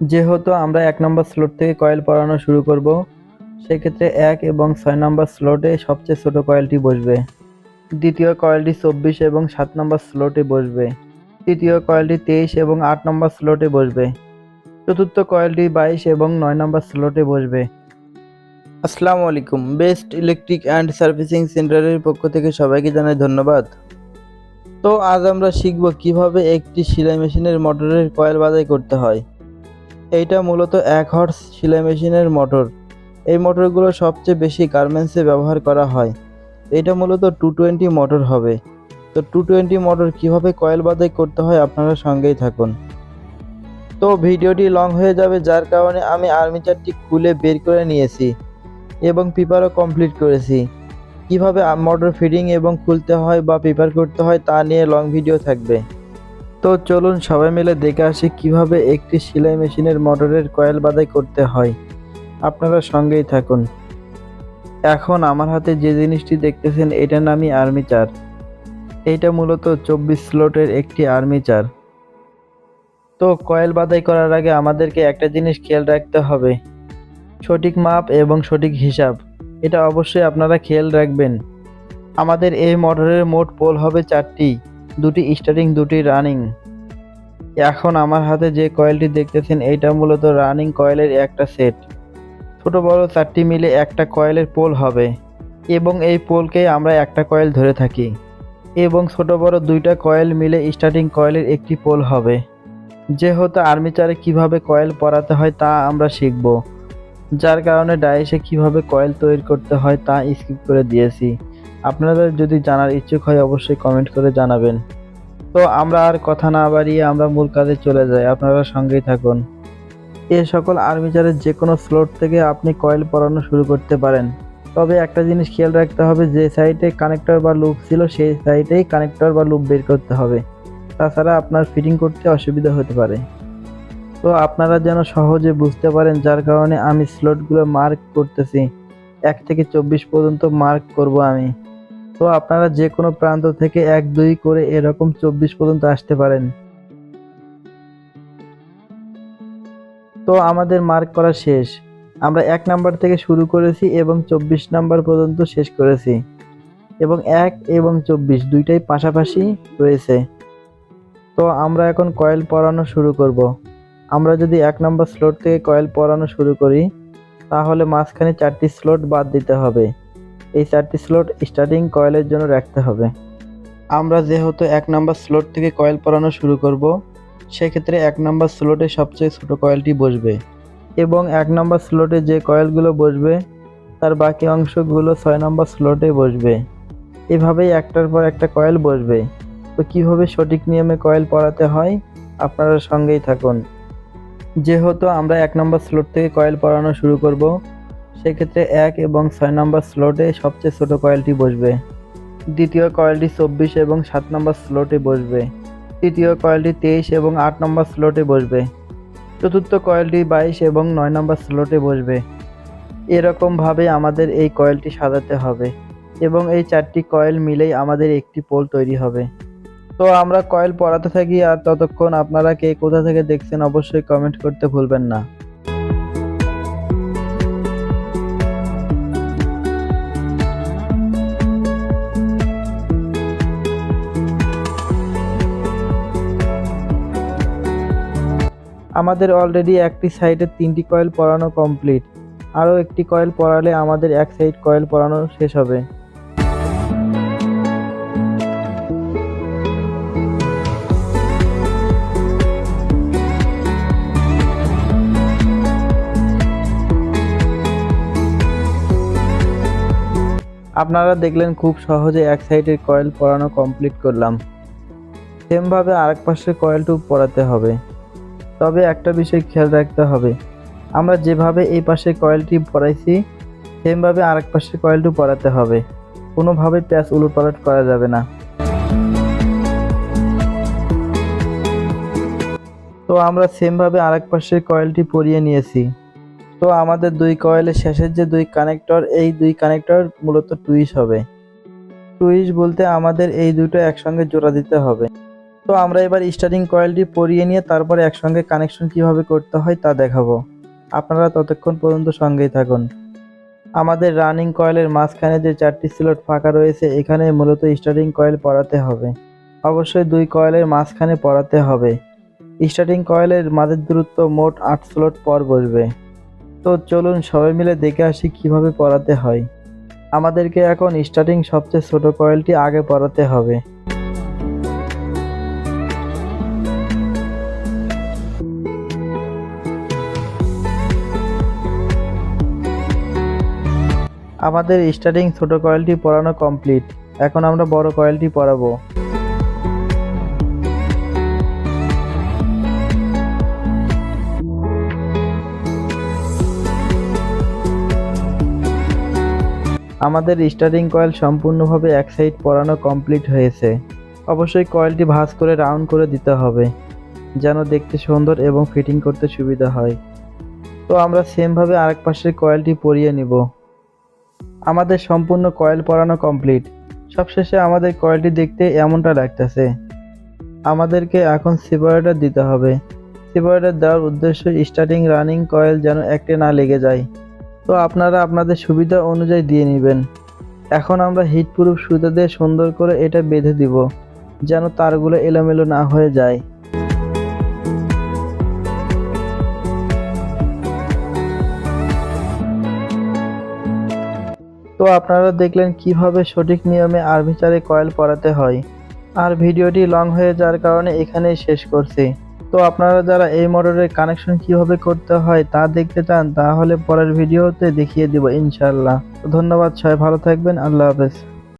যেহেতু আমরা এক নম্বর স্লট থেকে কয়েল পরানো শুরু করব, সেক্ষেত্রে এক এবং ছয় নম্বর স্লটে সবচেয়ে ছোট কয়েলটি বসবে। দ্বিতীয় কয়েলটি চব্বিশ এবং সাত নম্বর স্লটে বসবে। তৃতীয় কয়েলটি তেইশ এবং আট নম্বর স্লটে বসবে। চতুর্থ কয়েলটি বাইশ এবং নয় নম্বর স্লটে বসবে। আসসালামু আলাইকুম। বেস্ট ইলেকট্রিক অ্যান্ড সার্ভিসিং সেন্টারের পক্ষ থেকে সবাইকে জানাই ধন্যবাদ। তো আজ আমরা শিখব কীভাবে একটি সেলাই মেশিনের মোটরের কয়েল বাদাই করতে হয়। এইটা মূলত এক হর্স সেলাই মেশিনের মোটর। এই মোটরগুলো সবচেয়ে বেশি গার্মেন্টসে ব্যবহার করা হয়। এটা মূলত টু টোয়েন্টি মোটর হবে। তো টু টোয়েন্টি মোটর কীভাবে কয়েল বাদাই করতে হয় আপনারা সঙ্গেই থাকুন। তো ভিডিওটি লং হয়ে যাবে, যার কারণে আমি আর্মিচারটি খুলে বের করে নিয়েছি এবং পেপারও কমপ্লিট করেছি। কীভাবে মোটর ফিটিং এবং খুলতে হয় বা পেপার করতে হয় তা নিয়ে লং ভিডিও থাকবে। তো চলুন সবাই মিলে দেখে আসি কীভাবে একটি সেলাই মেশিনের মোটরের কয়েল বাদাই করতে হয়। আপনারা সঙ্গেই থাকুন। এখন আমার হাতে যে জিনিসটি দেখতেছেন, এটার নামই আর্মিচার। এইটা মূলত চব্বিশ স্লটের একটি আর্মিচার। তো কয়েল বাদাই করার আগে আমাদেরকে একটা জিনিস খেয়াল রাখতে হবে। সঠিক মাপ এবং সঠিক হিসাব, এটা অবশ্যই আপনারা খেয়াল রাখবেন। আমাদের এই মোটরের মোট পোল হবে চারটি। দুটি স্টার্টিং দুটি রানিং। এখন আমার হাতে যে কয়েলটি দেখতেছেন, এইটা মূলত রানিং কয়েলের একটা সেট। ছোট, বড় চারটি মিলে একটা কয়েলের পোল হবে এবং এই পোলকে আমরা একটা কয়েল ধরে থাকি এবং ছোট, বড় দুইটা কয়েল মিলে স্টার্টিং কয়েলের একটি পোল হবে। যেহেতু আর্মিচারে কীভাবে কয়েল পরাতে হয় তা আমরা শিখব। যার কারণে ডাইসে কীভাবে কয়েল তৈরি করতে হয় তা স্কিপ করে দিয়েছি। আপনাদের যদি জানার ইচ্ছুক হয় অবশ্যই কমেন্ট করে জানাবেন। তো আমরা আর কথা না বাড়িয়ে আমরা মূল কাজে চলে যাই, আপনারা সঙ্গেই থাকুন। এ সকল আর্মিচারের যে কোনো স্লট থেকে আপনি কয়েল পরানো শুরু করতে পারেন। তবে একটা জিনিস খেয়াল রাখতে হবে, যে সাইডে কানেক্টর বা লুপ ছিল, সেই সাইডেই কানেক্টর বা লুপ বের করতে হবে। তাছাড়া আপনার ফিটিং করতে অসুবিধা হতে পারে। তো আপনারা যেন সহজে বুঝতে পারেন, যার কারণে আমি স্লটগুলো মার্ক করতেছি। এক থেকে চব্বিশ পর্যন্ত মার্ক করব আমি। তো আপনারা যে কোনো প্রান্ত থেকে এক, দুই করে এরকম চব্বিশ পর্যন্ত আসতে পারেন। তো আমাদের মার্ক করা শেষ। আমরা এক নাম্বার থেকে শুরু করেছি এবং চব্বিশ নাম্বার পর্যন্ত শেষ করেছি। এবং এক এবং চব্বিশ দুইটাই পাশাপাশি রয়েছে। তো আমরা এখন কয়েল পরানো শুরু করব। আমরা যদি এক নম্বর স্লট থেকে কয়েল পরানো শুরু করি, তাহলে মাঝখানে চারটি স্লট বাদ দিতে হবে। এই চারটি স্লট স্টার্টিং কয়েলের জন্য রাখতে হবে। আমরা যেহেতু এক নম্বর স্লট থেকে কয়েল পরানো শুরু করব, সেক্ষেত্রে এক নম্বর স্লটে সবচেয়ে ছোট কয়েলটি বসবে। এবং এক নম্বর স্লটে যে কয়েলগুলো বসবে, তার বাকি অংশগুলো ছয় নম্বর স্লটে বসবে। এভাবেই একটার পর একটা কয়েল বসবে। তো কীভাবে সঠিক নিয়মে কয়েল পরাতে হয়, আপনারা সঙ্গেই থাকুন। যেহেতু আমরা এক নম্বর স্লট থেকে কয়েল পরানো শুরু করব সেক্ষেত্রে এক এবং ছয় নম্বর স্লটে সবচেয়ে ছোট কয়েলটি বসবে। দ্বিতীয় কয়েলটি চব্বিশ এবং সাত নম্বর স্লটে বসবে। তৃতীয় কয়েলটি তেইশ এবং আট নম্বর স্লটে বসবে। চতুর্থ কয়েলটি বাইশ এবং নয় নম্বর স্লটে বসবে। এরকমভাবে আমাদের এই কয়েলটি সাজাতে হবে এবং এই চারটি কয়েল মিলেই আমাদের একটি পোল তৈরি হবে। তো আমরা কয়েল পরাতে থাকি আর ততক্ষণ আপনারা কে কোথা থেকে দেখছেন অবশ্যই কমেন্ট করতে ভুলবেন না। আমাদের অলরেডি একটি সাইডে তিনটি কয়েল পরানো কমপ্লিট আরও একটি কয়েল পরালে আমাদের এক সাইড কয়েল পরানো শেষ হবে। আপনারা দেখলেন খুব সহজে এক সাইডের কয়েল পরানো কমপ্লিট করলাম। সেমভাবে আরেক পাশের কয়েলটু পরাতে হবে। তবে একটা বিষয় খেয়াল রাখতে হবে। আমরা যেভাবে এই পাশে কয়েলটি পরাইছি সেমভাবে আরেক পাশের কয়েলটু পরাতে হবে। কোনোভাবে প্যাচ উলটপালট করা যাবে না। তো আমরা সেমভাবে আরেক পাশের কয়েলটি পরিয়ে নিয়েছি। তো আমাদের দুই কয়েলের শেষের যে দুই কানেক্টর, এই দুই কানেক্টর মূলত টুইস হবে। টুইস বলতে আমাদের এই দুটো একসঙ্গে জোড়া দিতে হবে। তো আমরা এবার স্টার্টিং কয়েলটি পরিয়ে নিয়ে তারপরে একসঙ্গে কানেকশন কীভাবে করতে হয় তা দেখাবো। আপনারা ততক্ষণ পর্যন্ত সঙ্গেই থাকুন। আমাদের রানিং কয়েলের মাঝখানে যে চারটি স্লট ফাঁকা রয়েছে, এখানে মূলত স্টার্টিং কয়েল পরাতে হবে। অবশ্যই দুই কয়েলের মাঝখানে পরাতে হবে। স্টার্টিং কয়েলের মাঝের দূরত্ব মোট আট স্লট পর বসবে। তো চলুন সবাই মিলে দেখে আসি কীভাবে পরাতে হয়। আমাদেরকে এখন স্টার্টিং সবচেয়ে ছোট কয়েলটি আগে পরাতে হবে। আমাদের স্টার্টিং ছোট কয়েলটি পরানো কমপ্লিট এখন আমরা বড় কয়েলটি পরাবো আমাদের স্টার্টিং কয়েল সম্পূর্ণভাবে এক সাইড পরানো কমপ্লিট হয়েছে। অবশ্যই কয়েলটি ভাঁজ করে রাউন্ড করে দিতে হবে, যেন দেখতে সুন্দর এবং ফিটিং করতে সুবিধা হয়। তো আমরা সেমভাবে আরেক পাশের কয়েলটি পরিয়ে নিব। আমাদের সম্পূর্ণ কয়েল পরানো কমপ্লিট সবশেষে আমাদের কয়েলটি দেখতে এমনটা লাগতেছে। আমাদেরকে এখন সিপারেটর দিতে হবে। সিপারেটর দেওয়ার উদ্দেশ্য স্টার্টিং রানিং কয়েল যেন একটে না লেগে যায়। তো আপনারা আপনাদের সুবিধা অনুযায়ী দিয়ে নেবেন। এখন আমরা হিট প্রুফ সুতা দিয়ে সুন্দর করে এটা বেঁধে দিব, যেন তারগুলো এলোমেলো না হয়ে যায়। তো আপনারা দেখলেন কীভাবে সঠিক নিয়মে আর্মিচারে কয়েল পরাতে হয়। আর ভিডিওটি লং হয়ে যাওয়ার কারণে এখানেই শেষ করছি। তো আপনারা যারা এই মোটরের কানেকশন কীভাবে করতে হয় তা দেখতে চান, তাহলে পরের ভিডিওতে দেখিয়ে দিব ইনশাল্লাহ ধন্যবাদ, সবাই ভালো থাকবেন, আল্লাহ হাফেজ।